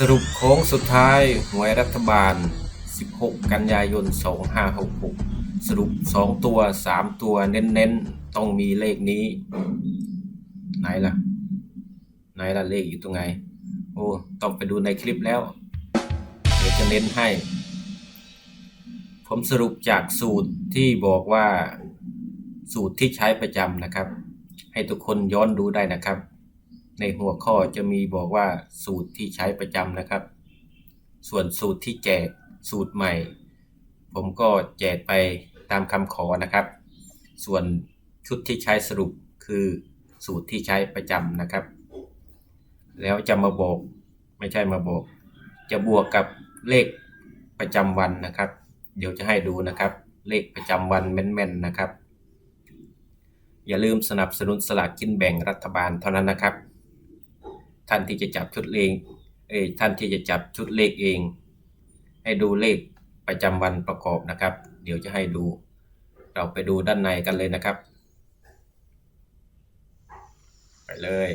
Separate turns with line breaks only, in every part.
สรุปโค้งสุดท้ายหวยรัฐบาล 16 กันยายน 2566 สรุป 2 ตัว 3 ตัวเน้นๆ ต้องมีเลขนี้ ไหนล่ะ ไหนล่ะเลขอยู่ตรงไหน โอ้ ต้องไปดูในคลิปแล้ว เดี๋ยวจะเน้นให้ ผมสรุปจากสูตรที่บอกว่าสูตรที่ใช้ประจำนะครับ ให้ทุกคนย้อนดูได้นะครับ ในหัวข้อจะมีบอกว่าสูตรที่ใช้ประจำนะครับ ส่วนสูตรที่แจกสูตรใหม่ ผมก็แจกไปตามคำขอนะครับ ส่วนชุดที่ใช้สรุปคือสูตรที่ใช้ประจำนะครับ แล้วจะมาบอกไม่ใช่มาบอก จะบวกกับเลขประจำวันนะครับ เดี๋ยวจะให้ดูนะครับ เลขประจำวันแม่นๆนะครับ อย่าลืมสนับสนุนสลากกินแบ่งรัฐบาลเท่านั้นนะครับ ท่านที่จะจับชุดเลขเอ้ยท่านที่จะจับชุดเลขเอง ให้ดูเลขประจำวันประกอบนะครับ เดี๋ยวจะให้ดู เราไปดูด้านในกันเลยนะครับ ไปเลย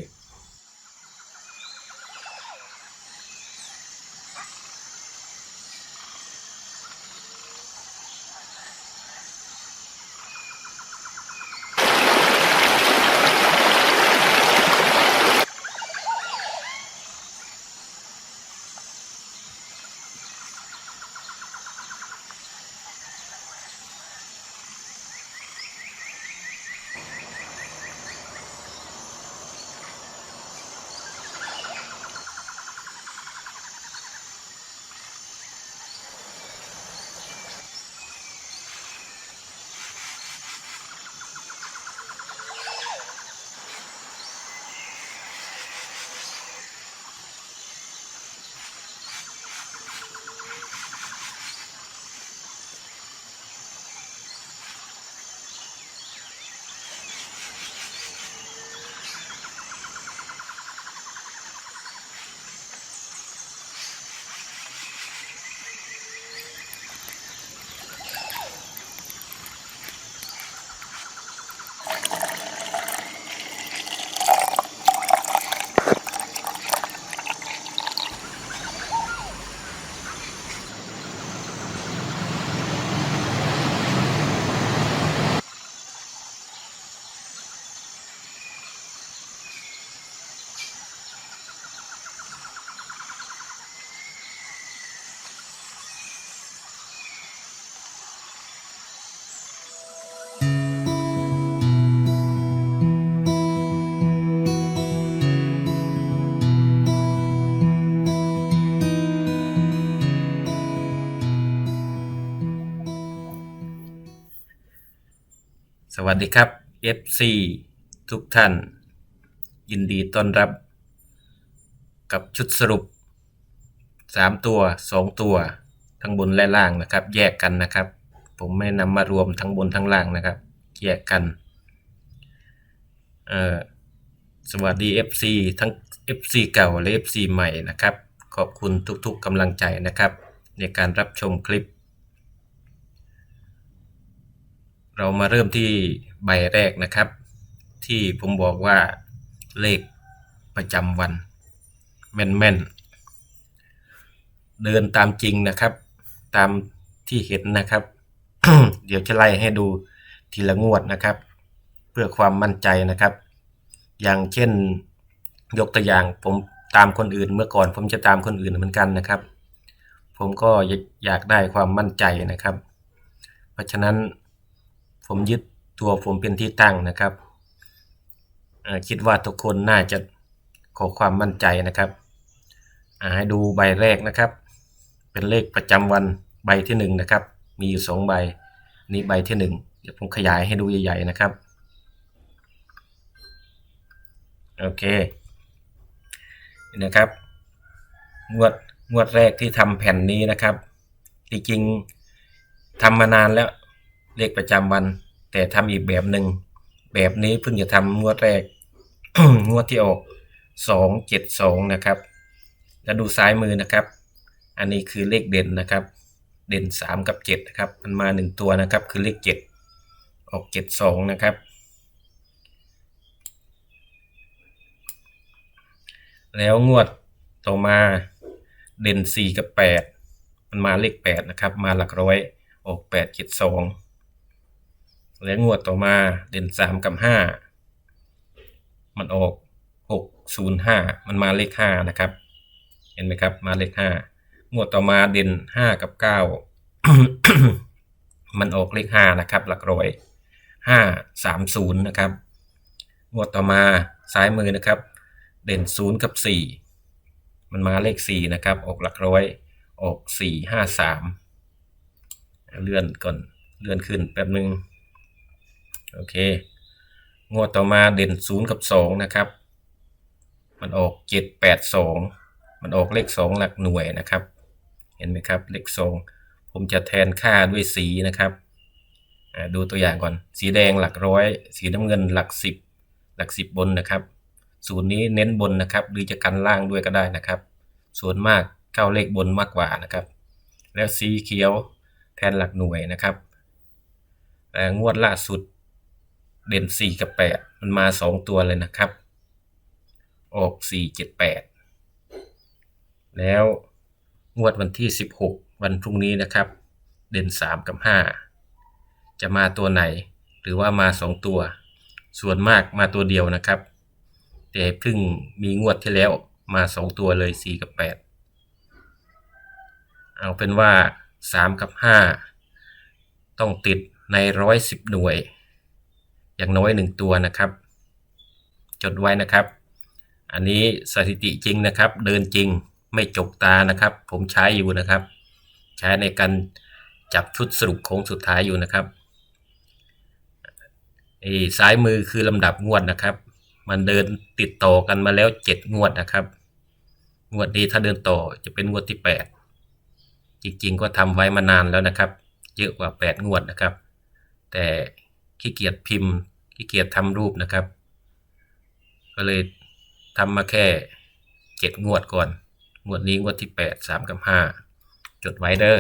วัสดีครับ FC ทุกท่าน ยินดีต้อนรับ กับชุดสรุป 3 ตัว 2 ตัว ทั้งบนและล่างนะครับ แยกกันนะครับ ผมไม่นำมารวมทั้งบนทั้งล่างนะครับ แยกกันเออสวัสดี FC ทั้ง FC เก่าและ FC ใหม่นะครับ ขอบคุณทุกๆกำลังใจนะครับ ในการรับชมคลิป เรามาเริ่มที่ใบแรกนะครับ ที่ผมบอกว่าเลขประจำวัน แม่นๆ เดินตามจริงนะครับ ตามที่เห็นนะครับ เดี๋ยวจะไล่ให้ดูทีละงวดนะครับ เพื่อความมั่นใจนะครับ อย่างเช่นยกตัวอย่างผมตามคนอื่นเมื่อก่อน ผมจะตามคนอื่นเหมือนกันนะครับ ผมก็อยากได้ความมั่นใจนะครับ เพราะฉะนั้น ผมยึดตัวผมเป็นที่ตั้งนะครับคิดว่าทุกคนน่าจะขอความมั่นใจนะครับให้ดูใบแรกนะครับ เป็นเลขประจำวันใบที่หนึ่งนะครับ มีอยู่สองใบนี่ใบที่หนึ่งเดี๋ยวผมขยายให้ดูใหญ่ ๆนะครับ โอเคนี่นะครับ งวดงวดแรกที่ทำแผ่นนี้นะครับ จริงๆทำมานานแล้ว เลขประจำวัน แต่ทำอีกแบบหนึ่งแบบนี้เพิ่งจะทำงวดแรก งวดที่ออกสองเจ็ดสองนะครับ แล้วดูซ้ายมือนะครับ อันนี้คือเลขเด่นนะครับ เด่นสามกับเจ็ดนะครับ มันมาหนึ่งตัวนะครับ คือเลขเจ็ดออกเจ็ดสองนะครับ แล้วงวดต่อมาเด่นสี่กับแปดมันมาเลขแปดนะครับ มาหลักร้อยออกแปดเจ็ดสอง และงวดต่อมาเด่นสามกับห้ามันออกหกศูนย์ห้ามันมาเลขห้านะครับ เห็นไหมครับ มาเลขห้างวดต่อมาเด่นห้ากับเก้ามันออกเลขห้านะครับ หลักร้อยห้าสามศูนย์นะครับงวดต่อมาซ้ายมือนะครับ เด่นศูนย์กับสี่มันมาเลขสี่นะครับ ออกหลักร้อยออกสี่ห้าสามเลื่อนก่อนเลื่อนขึ้นแป๊บนึง โอเค งวดต่อมาเด่นศูนย์กับสองนะครับ มันออกเจ็ดแปดสองมันออกเลขสองหลักหน่วยนะครับ เห็นไหมครับ เลขสองผมจะแทนค่าด้วยสีนะครับอ่าดูตัวอย่างก่อน สีแดงหลักร้อย สีน้ำเงินหลักสิบหลักสิบบนนะครับสูตรนี้เน้นบนนะครับ หรือจะกันล่างด้วยก็ได้นะครับ ส่วนมากเข้าเลขบนมากกว่านะครับ แล้วสีเขียวแทนหลักหน่วยนะครับงวดล่าสุด เด่น4 กับ 8 มันมา 2 ตัวเลยนะครับ ออก 4 7 8 แล้วงวดวันที่ 16 วันพรุ่งนี้นะครับ เด่น 3 กับ 5 จะมาตัวไหนหรือว่ามา 2 ตัว ส่วนมากมาตัวเดียวนะครับ แต่เพิ่งมีงวดที่แล้วมา 2 ตัวเลย 4 กับ 8 เอาเป็นว่า 3 กับ 5 ต้องติดใน 110 หน่วย อย่างน้อย 1 ตัวนะครับ จดไว้นะครับ อันนี้สถิติจริงนะครับ เดินจริงไม่จกตานะครับ ผมใช้อยู่นะครับ ใช้ในการจับชุดสรุปโค้งสุดท้ายอยู่นะครับไอ้ซ้ายมือคือลำดับงวดนะครับ มันเดินติดต่อกันมาแล้ว 7 งวดนะครับ งวดนี้ถ้าเดินต่อจะเป็นงวดที่ 8 จริงๆก็ทำไว้มานานแล้วนะครับ เยอะกว่า 8 งวดนะครับ แต่ ขี้เกียจพิมพ์ขี้เกียจทำรูปนะครับ ก็เลยทำมาแค่เจ็ดงวดก่อน งวดนี้งวดที่แปดสามกับห้าจดไว้เด้อ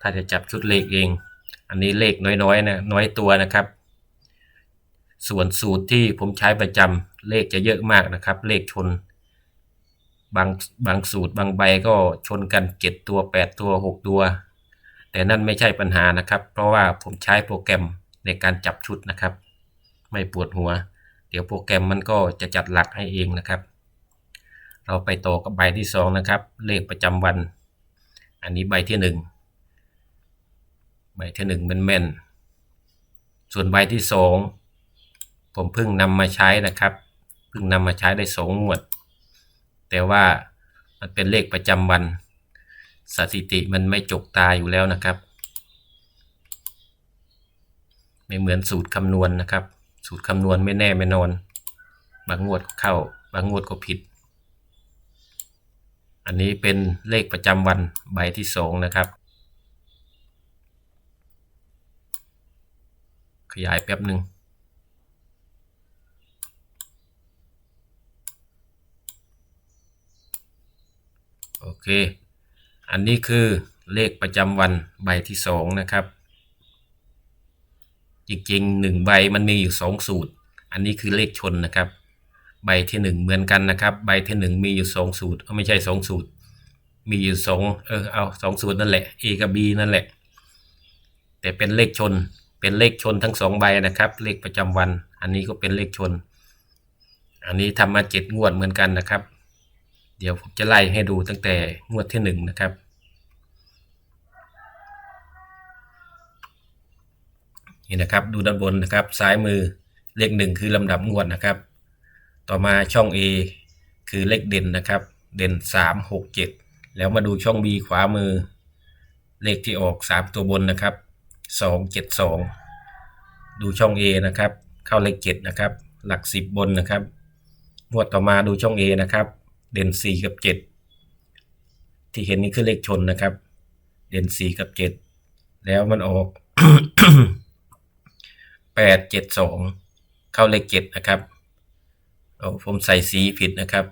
ถ้าจะจับชุดเลขเอง อันนี้เลขน้อยๆนะน้อยตัวนะครับ ส่วนสูตรที่ผมใช้ประจำเลขจะเยอะมากนะครับ เลขชน บางบางสูตรบางใบก็ชนกันเจ็ดตัวแปดตัวหกตัว แต่นั่นไม่ใช่ปัญหานะครับ เพราะว่าผมใช้โปรแกรม ในการจับชุดนะครับ ไม่ปวดหัว เดี๋ยวโปรแกรมมันก็จะจัดหลักให้เองนะครับ เราไปต่อกับใบที่สองนะครับ เลขประจำวัน อันนี้ใบที่หนึ่งใบที่หนึ่งเป็นแม่น ส่วนใบที่สองผมเพิ่งนำมาใช้นะครับ เพิ่งนำมาใช้ได้สองงวด แต่ว่ามันเป็นเลขประจำวัน สถิติมันไม่จกตาอยู่แล้วนะครับ ไม่เหมือนสูตรคำนวณนะครับ สูตรคำนวณไม่แน่ไม่นอน บางงวดก็เข้า บางงวดก็ผิด อันนี้เป็นเลขประจำวันใบที่สองนะครับ ขยายแป๊บหนึ่งโอเค อันนี้คือเลขประจำวันใบที่สองนะครับ จริงๆหนึ่งใบมันมีอยู่สองสูตร อันนี้คือเลขชนนะครับ ใบที่หนึ่งเหมือนกันนะครับ ใบที่หนึ่งมีอยู่สองสูตรไม่ใช่สองสูตร มีอยู่สองเออเอาสองสูตรนั่นแหละ A กับ B นั่นแหละ แต่เป็นเลขชนเป็นเลขชนทั้งสองใบนะครับ เลขประจำวัน อันนี้ก็เป็นเลขชน อันนี้ทำมาเจ็ดงวดเหมือนกันนะครับ เดี๋ยวผมจะไล่ให้ดูตั้งแต่งวดที่หนึ่งนะครับ นี่นะครับดูด้านบนนะครับซ้ายมือเลขหนึ่งคือลำดับงวดนะครับ ต่อมาช่อง A คือเลขเด่นนะครับ เด่นสามหกเจ็ดแล้วมาดูช่อง B ขวามือ เลขที่ออกสามตัวบนนะครับสองเจ็ดสองดูช่อง A นะครับ เข้าเลขเจ็ดนะครับ หลักสิบบนนะครับงวดต่อมาดูช่อง A นะครับ เด่นสี่กับเจ็ดที่เห็นนี่คือเลขชนนะครับ เด่นสี่กับเจ็ดแล้วมันออก แปดเจ็ดสองเข้าเลขเจ็ดนะครับเอาผมใส่สีผิดนะครับ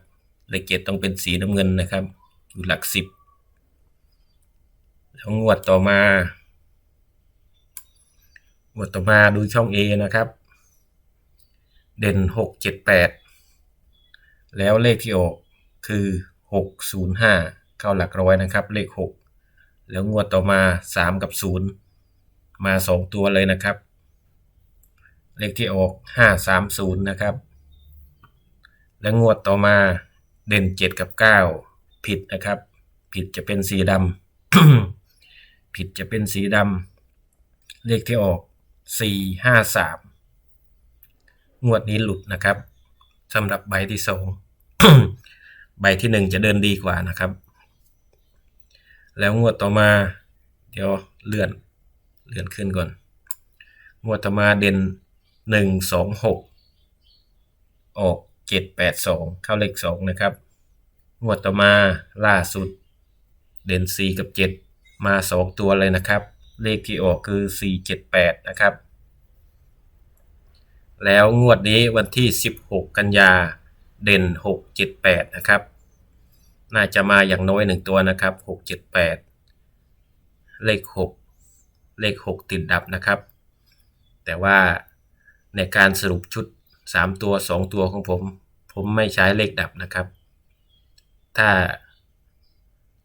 เลขเจ็ดต้องเป็นสีน้ำเงินนะครับ อยู่หลักสิบแล้วงวดต่อมางวดต่อมาดูช่อง A นะครับ เด่นหกเจ็ดแปดแล้วเลขที่ออกคือหกศูนย์ห้าเข้าหลักร้อยนะครับ เลขหกแล้วงวดต่อมาสามกับศูนย์มาสองตัวเลยนะครับ เลขที่ออกห้าสามศูนะครับ แล้วงวดต่อมาเด่นเจ็ดกับเก้าผิดนะครับ ผิดจะเป็นสีดำผิดจะเป็นสีดำเลขที่ออกสี่ห้าสามงวดนี้หลุดนะครับสำหรับใบที่สองใบที่หนึ่งจะเดินดีกว่านะครับ แล้วงวดต่อมา เดี๋ยวเลื่อนเลื่อนขึ้นก่อน งวดต่อมาเด่น หนึ่งสองหกออกเจ็ดแปดสองเข้าเลขสองนะครับงวดต่อมาล่าสุด เด่นสี่กับเจ็ดมาสองตัวเลยนะครับ เลขที่ออกคือสี่เจ็ดแปดนะครับ แล้วงวดนี้วันที่16กันยาเด่น6 7 8นะครับ น่าจะมาอย่างน้อยหนึ่งตัวนะครับ6 7 8เลข6เลข6ติดดับนะครับ แต่ว่า ในการสรุปชุด 3 ตัว 2 ตัวของผม ผมไม่ใช้เลขดับนะครับ ถ้า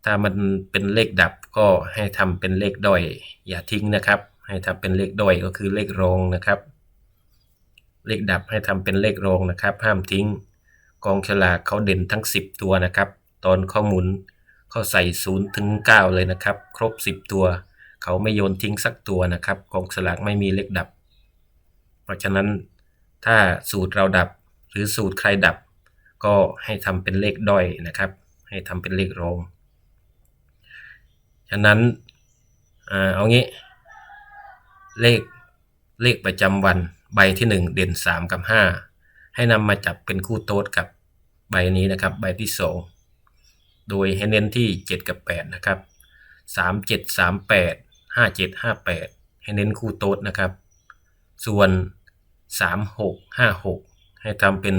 ถ้ามันเป็นเลขดับก็ให้ทำเป็นเลขด้อย อย่าทิ้งนะครับ ให้ทำเป็นเลขด้อยก็คือเลขรองนะครับ เลขดับให้ทำเป็นเลขรองนะครับ ห้ามทิ้ง กองฉลากเขาเด่นทั้ง 10 ตัวนะครับ ตอนข้อหมุนเขาใส่0ถึง9เลยนะครับ ครบ 10 ตัว เขาไม่โยนทิ้งสักตัวนะครับ กองฉลากไม่มีเลขดับ ราะฉะนั้นถ้าสูตรเราดับหรือสูตรใครดับ ก็ให้ทำเป็นเลขด้อยนะครับ ให้ทำเป็นเลขรอง ฉะนั้นเอางี้ เลขเลขประจำวันใบที่ 1 เด่น 3 กับ 5 ให้นำมาจับเป็นคู่โต๊ดกับใบนี้นะครับ ใบที่ 2 โดยให้เน้นที่ 7 กับ 8 นะครับ 3 7 3 8 5 7 5 8 ให้เน้นคู่โต๊ดนะครับ ส่วน 3 6 5 6 ให้ทำเป็น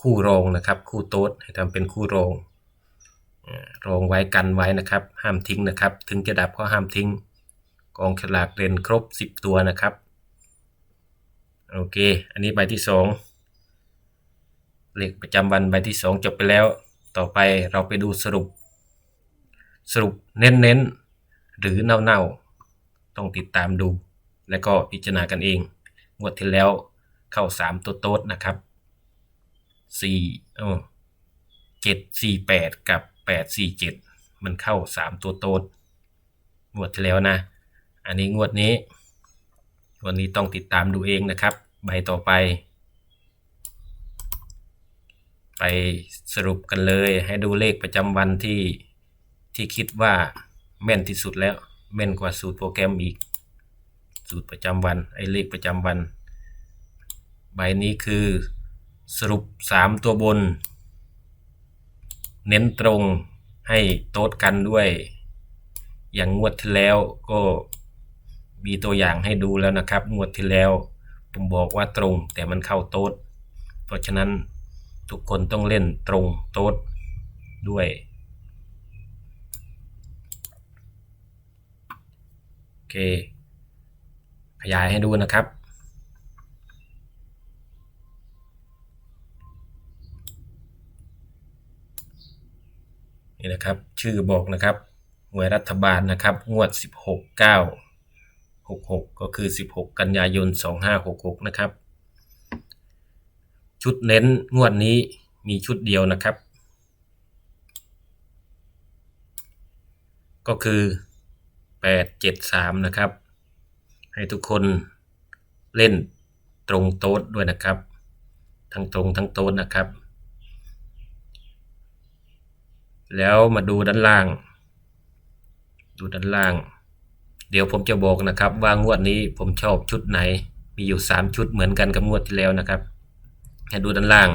คู่รองนะครับ คู่โต๊ดให้ทำเป็นคู่รองรองไว้กันไว้นะครับ ห้ามทิ้งนะครับ ถึงจะดับก็ห้ามทิ้ง กองฉลากเด่นครบ 10 ตัวนะครับ โอเค อันนี้ใบที่สองเลขประจำวันใบที่สองจบไปแล้ว ต่อไปเราไปดูสรุป สรุปเน้นๆหรือเน่าๆต้องติดตามดู แล้วก็พิจารณากันเอง งวดที่แล้วเข้าสามตัวโต๊ดนะครับสี่เออเจ็ดสี่แปดกับแปดสี่เจ็ดมันเข้าสามตัวโต๊ดงวดที่แล้วนะ อันนี้งวดนี้ วันนี้ต้องติดตามดูเองนะครับ ใบต่อไป ไปสรุปกันเลยให้ดูเลขประจำวันที่ที่คิดว่าแม่นที่สุดแล้วแม่นกว่าสูตรโปรแกรมอีก สูตรประจำวันไอเลขประจำวัน ใบนี้คือสรุป 3 ตัวบน เน้นตรงให้โต๊ดกันด้วย อย่างงวดที่แล้วก็มีตัวอย่างให้ดูแล้วนะครับ งวดที่แล้ว ผมบอกว่าตรงแต่มันเข้าโต๊ดเพราะฉะนั้นทุกคนต้องเล่นตรงโต๊ดด้วย โอเค ขยายให้ดูนะครับ นี่นะครับชื่อบอกนะครับหน่วยรัฐบาลนะครับ งวด 16 9 66 ก็คือ 16 กันยายน 2566 นะครับ ชุดเน้นงวดนี้มีชุดเดียวนะครับ ก็คือ 873 นะครับ ให้ทุกคนเล่นตรงโต๊ดด้วยนะครับ ทั้งตรงทั้งโต๊ดนะครับ แล้วมาดูด้านล่าง ดูด้านล่าง เดี๋ยวผมจะบอกนะครับว่างวดนี้ผมชอบชุดไหน มีอยู่ 3 ชุดเหมือนกันกับงวดที่แล้วนะครับให้ดูด้านล่าง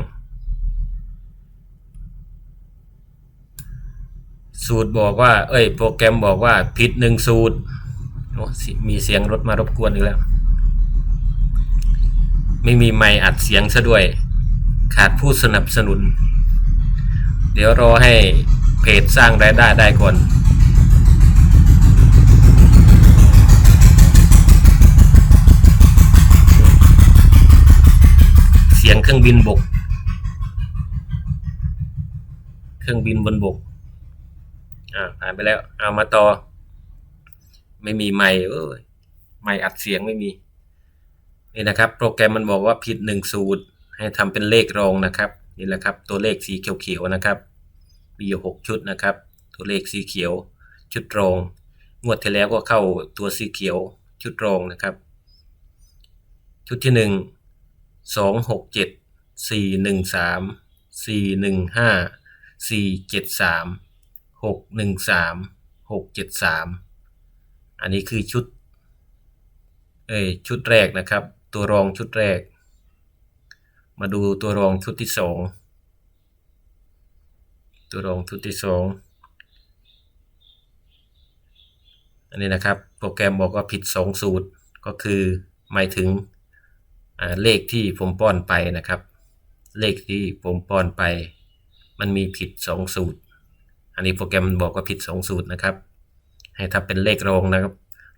สูตรบอกว่า เอ้ย โปรแกรมบอกว่าผิดหนึ่งสูตร โอ้มีเสียงรถมารบกวนอีกแล้ว ไม่มีไมค์อัดเสียงซะด้วย ขาดผู้สนับสนุน เดี๋ยวรอให้เพจสร้างรายได้ได้ก่อนเสียงเครื่องบินบก เครื่องบินบนบก อ่าผ่านไปแล้ว เอามาต่อ ไม่มีไมค์เอ้ยไมค์อัดเสียงไม่มีนี่นะครับ โปรแกรมมันบอกว่าผิดหนึ่งสูตร ให้ทำเป็นเลขรองนะครับ นี่แหละครับตัวเลขสีเขียวๆนะครับ มีอยู่หกชุดนะครับ ตัวเลขสีเขียว ชุดรอง งวดที่แล้วก็เข้าตัวสีเขียวชุดรองนะครับ ชุดที่หนึ่งสองหกเจ็ดสี่หนึ่งสามสี่หนึ่งห้าสี่เจ็ดสามหกหนึ่งสามหกเจ็ดสาม อันนี้คือชุดเอ้ยชุดแรกนะครับ ตัวรองชุดแรก มาดูตัวรองชุดที่สองตัวรองชุดที่สองอันนี้นะครับ โปรแกรมบอกว่าผิดสองสูตรก็คือหมายถึงเลขที่ผมป้อนไปนะครับ เลขที่ผมป้อนไป มันมีผิดสองสูตร อันนี้โปรแกรมมันบอกว่าผิดสองสูตรนะครับ ให้ถ้าเป็นเลขรองนะครับ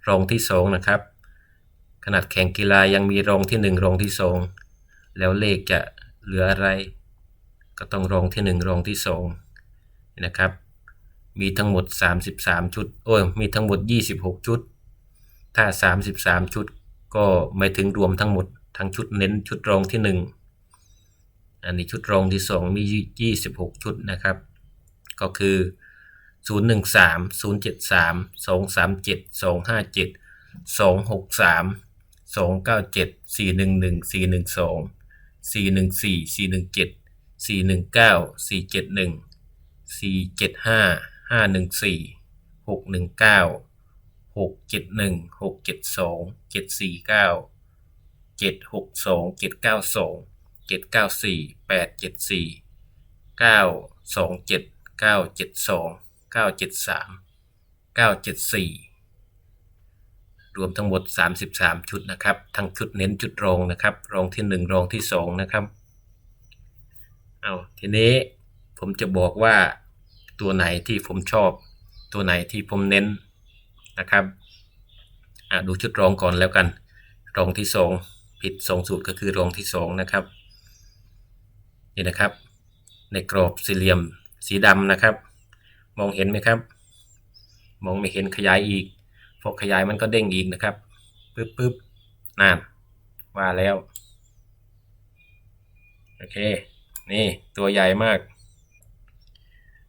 รองที่สองนะครับ ขนาดแข่งกีฬายังมีรองที่หนึ่งรองที่สองแล้วเลขจะเหลืออะไร ก็ต้องรองที่หนึ่งรองที่สองนะครับ มีทั้งหมด 33 ชุด โอ้ย มีทั้งหมด 26 ชุด ถ้า 33 ชุดก็ไม่ถึงรวมทั้งหมด ทั้งชุดเน้นชุดรองที่ 1 อันนี้ชุดรองที่ 2 มี 26 ชุดนะครับ ก็คือ 013 073 237 257 263 297 411 412 414 417 419 471สี่เจ็ดห้าห้าหนึ่งสี่ หกหนึ่งเก้าเจ็ดสาเจ็ดหกสองเก้าเจ็ดสี่แปดเจ็ดสี่เก้าสองเจ็ดเก้าเจ็ดสองเก้าเจ็ดสามเก้าเจ็ดสี่รวมทั้งหมด 33 ชุดนะครับ ทั้งชุดเน้นชุดรองนะครับ รองที่ 1 รองที่ 2 นะครับ เอาทีนี้ผมจะบอกว่าตัวไหนที่ผมชอบ ตัวไหนที่ผมเน้นนะครับอะดูชุดรองก่อนแล้วกัน รองที่สองผิดสองสูตรก็คือรองที่สองนะครับ นี่นะครับ ในกรอบสี่เหลี่ยมสีดำนะครับ มองเห็นไหมครับ มองไม่เห็นขยายอีกพอขยายมันก็เด้งอีกนะครับปึ๊บปึ๊บนั่นว่าแล้วโอเค นี่ตัวใหญ่มาก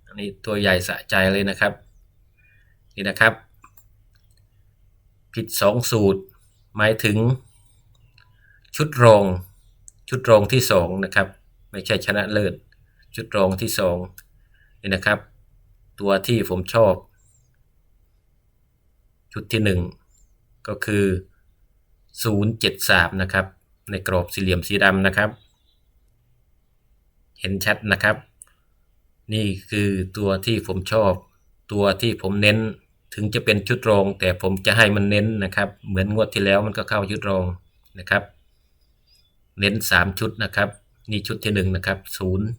อันนี้ตัวใหญ่สะใจเลยนะครับ นี่นะครับ ผิดสองสูตร หมายถึง ชุดรอง ชุดรองที่สองนะครับ ไม่ใช่ชนะเลิศ ชุดรองที่สองนี่นะครับ ตัวที่ผมชอบ ชุดที่หนึ่งก็คือ 073 นะครับ ในกรอบสี่เหลี่ยมสีดำนะครับ เห็นชัดนะครับ นี่คือตัวที่ผมชอบ ตัวที่ผมเน้นถึงจะเป็นชุดรอง แต่ผมจะให้มันเน้นนะครับ เหมือนงวดที่แล้วมันก็เข้าชุดรองนะครับ เน้น 3 ชุดนะครับ นี่ชุดที่ 1 นะครับ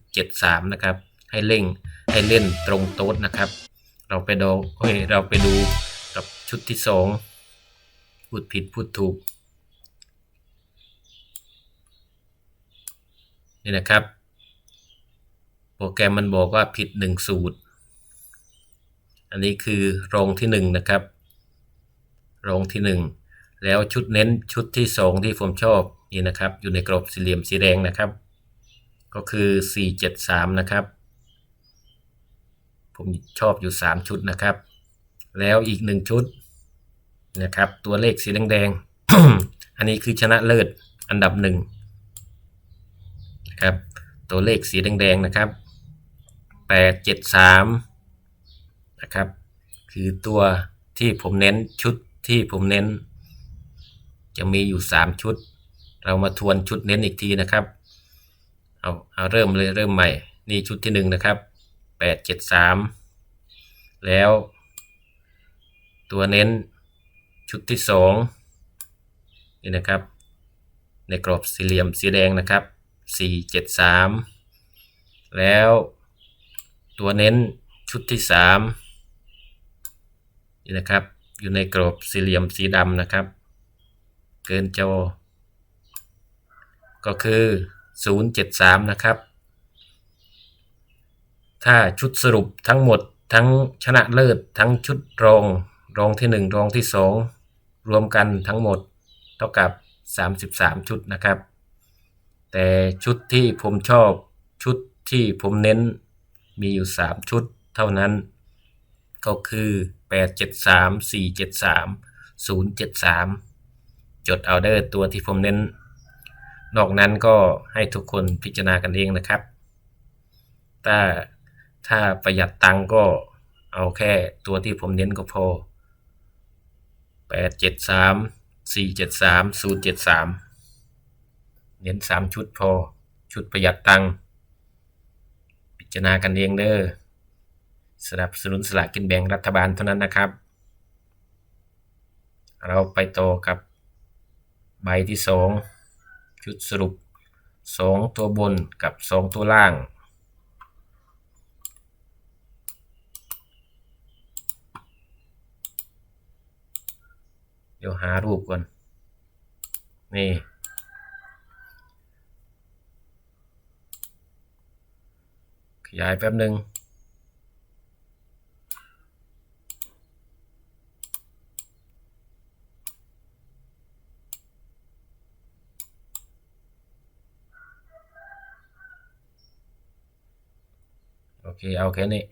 073 นะครับ ให้เล่งให้เล่นตรงโต๊ดนะครับ เราไปดูเฮ้ยเราไปดูกับชุดที่2พูดผิดพูดถูกนี่นะครับ โปรแกรมมันบอกว่าผิดหนึ่งสูตร อันนี้คือรองที่หนึ่งนะครับรองที่หนึ่งแล้วชุดเน้นชุดที่สองที่ผมชอบนี่นะครับ อยู่ในกรอบสี่เหลี่ยมสีแดงนะครับ ก็คือ 473 นะครับ ผมชอบอยู่ 3 ชุดนะครับ แล้วอีกหนึ่งชุดนะครับ ตัวเลขสีแดงๆ อันนี้คือชนะเลิศอันดับหนึ่งนะครับ ตัวเลขสีแดงๆนะครับแปดเจ็ดสามนะครับ คือตัวที่ผมเน้นชุดที่ผมเน้น จะมีอยู่สามชุด เรามาทวนชุดเน้นอีกทีนะครับ เอาเอาเริ่มเลยเริ่มใหม่ นี่ชุดที่หนึ่งนะครับ แปดเจ็ดสามแล้ว ตัวเน้นชุดที่สองนี่นะครับ ในกรอบสี่เหลี่ยมสีแดงนะครับ473แล้วตัวเน้นชุดที่3นี่นะครับอยู่ในกรอบสี่เหลี่ยมสีดำนะครับ เกินจอ ก็คือ 073 นะครับ ถ้าชุดสรุปทั้งหมดทั้งชนะเลิศ ทั้งชุดรองรองที่หนึ่งรองที่สองรวมกันทั้งหมดเท่ากับ 33 ชุดนะครับ แต่ชุดที่ผมชอบชุดที่ผมเน้นมีอยู่ 3 ชุดเท่านั้น ก็คือ 873 473 073 จดเอาเดอร์ตัวที่ผมเน้น นอกนั้นก็ให้ทุกคนพิจารณากันเองนะครับถ้า ถ้าประหยัดตังก็เอาแค่ตัวที่ผมเน้นก็พอ 873 473 073 เน้น 3 ชุดพอ ชุดประหยัดตังพิจารณากันเองเด้อสนับสนุนสลากกินแบ่งรัฐบาลเท่านั้นนะครับ เราไปต่อกับใบที่ 2 ชุดสรุป 2 ตัวบนกับ 2 ตัวล่าง เดี๋ยวหารูปก่อน นี่ ขยายแป๊บหนึ่งโอเค เอาแค่นี้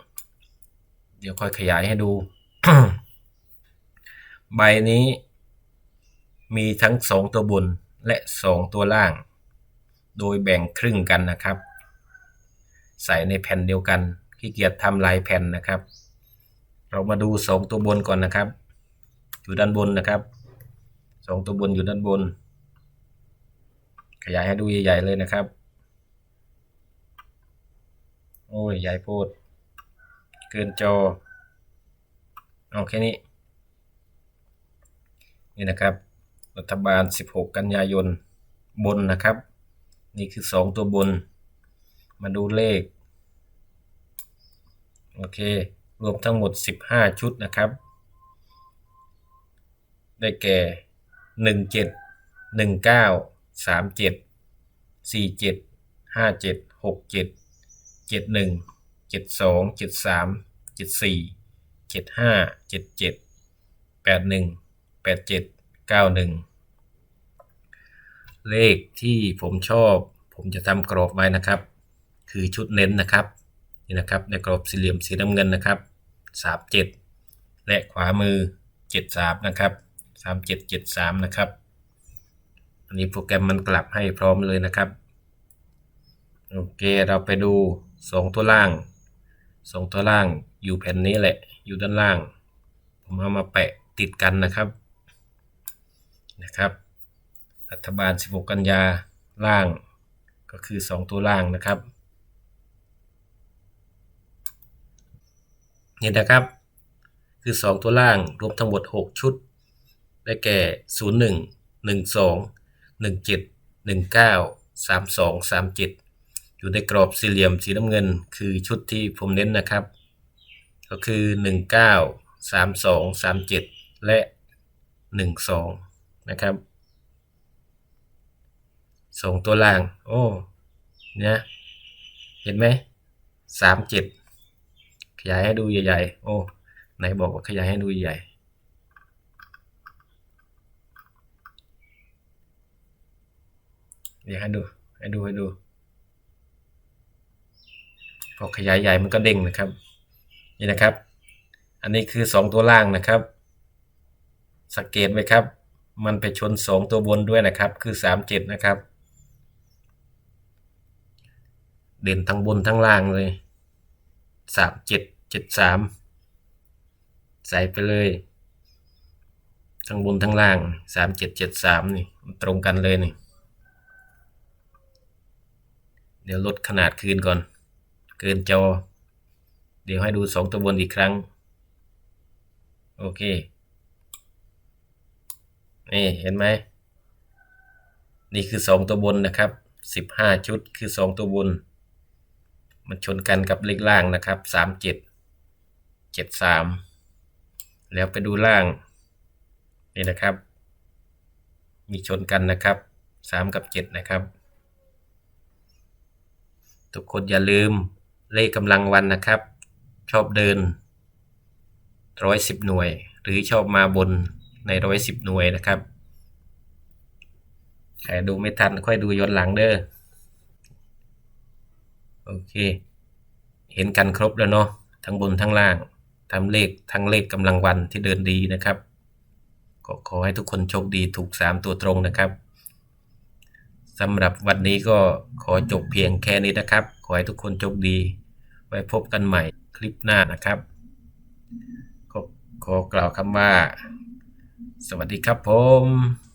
เดี๋ยวค่อยขยายให้ดู ใบนี้ มีทั้ง 2 ตัวบนและ 2 ตัวล่าง โดยแบ่งครึ่งกันนะครับ ใส่ในแผ่นเดียวกันขี้เกียจทำลายแผ่นนะครับ เรามาดู 2 ตัวบนก่อนนะครับ อยู่ด้านบนนะครับ 2 ตัวบนอยู่ด้านบน ขยายให้ดูใหญ่ๆเลยนะครับ โอ้ยใหญ่โพดเกินจอเอาแค่นี้นี่นะครับ รัฐบาล 16 กันยายนบนนะครับ นี่คือ 2 ตัวบน มาดูเลข โอเค รวมทั้งหมด 15 ชุดนะครับ ได้แก่ 17 19 37 47 57 67 71 72 73 74 75 77 81 87 91 เลขที่ผมชอบ ผมจะทำกรอบไว้นะครับ คือชุดเน้นนะครับนี่นะครับในกรอบสี่เหลี่ยมสีน้ำเงินนะครับ 37 และขวามือ 73 นะครับ 37 73 นะครับอันนี้โปรแกรมมันกลับให้พร้อมเลยนะครับ โอเคเราไปดู 2 ตัวล่าง 2 ตัวล่างอยู่แผ่นนี้แหละ อยู่ด้านล่าง ผมเอามาแปะติดกันนะครับ นะครับ รัฐบาล 16 กันยาล่างก็คือ 2 ตัวล่างนะครับนี่นะครับ คือ 2 ตัวล่างรวมทั้งหมด 6 ชุด ได้แก่ 01 12 17 19 32 37 อยู่ในกรอบสี่เหลี่ยมสีน้ำเงิน คือชุดที่ผมเน้นนะครับ ก็คือ 19 32 37 และ 12 นะครับ ส่งตัวล่าง โอ้เนี่ยเห็นไหม37ขยายให้ดูใหญ่ๆ โอ้ไหนบอกว่าขยายให้ดูใหญ่เดี๋ยวให้ดูให้ดูให้ดูพอขยายใหญ่มันก็เด้งนะครับ นี่นะครับ อันนี้คือ 2 ตัวล่างนะครับสังเกตไว้ครับ มันไปชน 2 ตัวบนด้วยนะครับ คือ 37 นะครับ เด่นทั้งบนทั้งล่างเลย 37 73 ใส่ไปเลย ทั้งบนทั้งล่าง 37 73 นี่มันตรงกันเลยนี่ เดี๋ยวลดขนาดคืนก่อน เกินจอ เดี๋ยวให้ดู 2 ตัวบนอีกครั้ง โอเค นี่เห็นไหม นี่คือ 2 ตัวบนนะครับ 15 ชุดคือ 2 ตัวบน มันชนกันกับเลขล่างนะครับ 37 73 แล้วไปดูล่าง นี่นะครับ มีชนกันนะครับ 3 กับ 7 นะครับ ทุกคนอย่าลืมเลขกำลังวันนะครับ ชอบเดินร้อยสิบหน่วย หรือชอบมาบน ในร้อยสิบหน่วยนะครับใครดูไม่ทันค่อยดูย้อนหลังเด้อ โอเค เห็นกันครบแล้วเนาะ ทั้งบนทั้งล่างทั้งเลขทั้งเลขกำลังวันที่เดินดีนะครับ ก็ขอให้ทุกคนโชคดีถูก 3 ตัวตรงนะครับสำหรับวันนี้ก็ขอจบเพียงแค่นี้นะครับ ขอให้ทุกคนโชคดี ไว้พบกันใหม่คลิปหน้านะครับ ก็ขอกล่าวคำว่า สวัสดีครับผม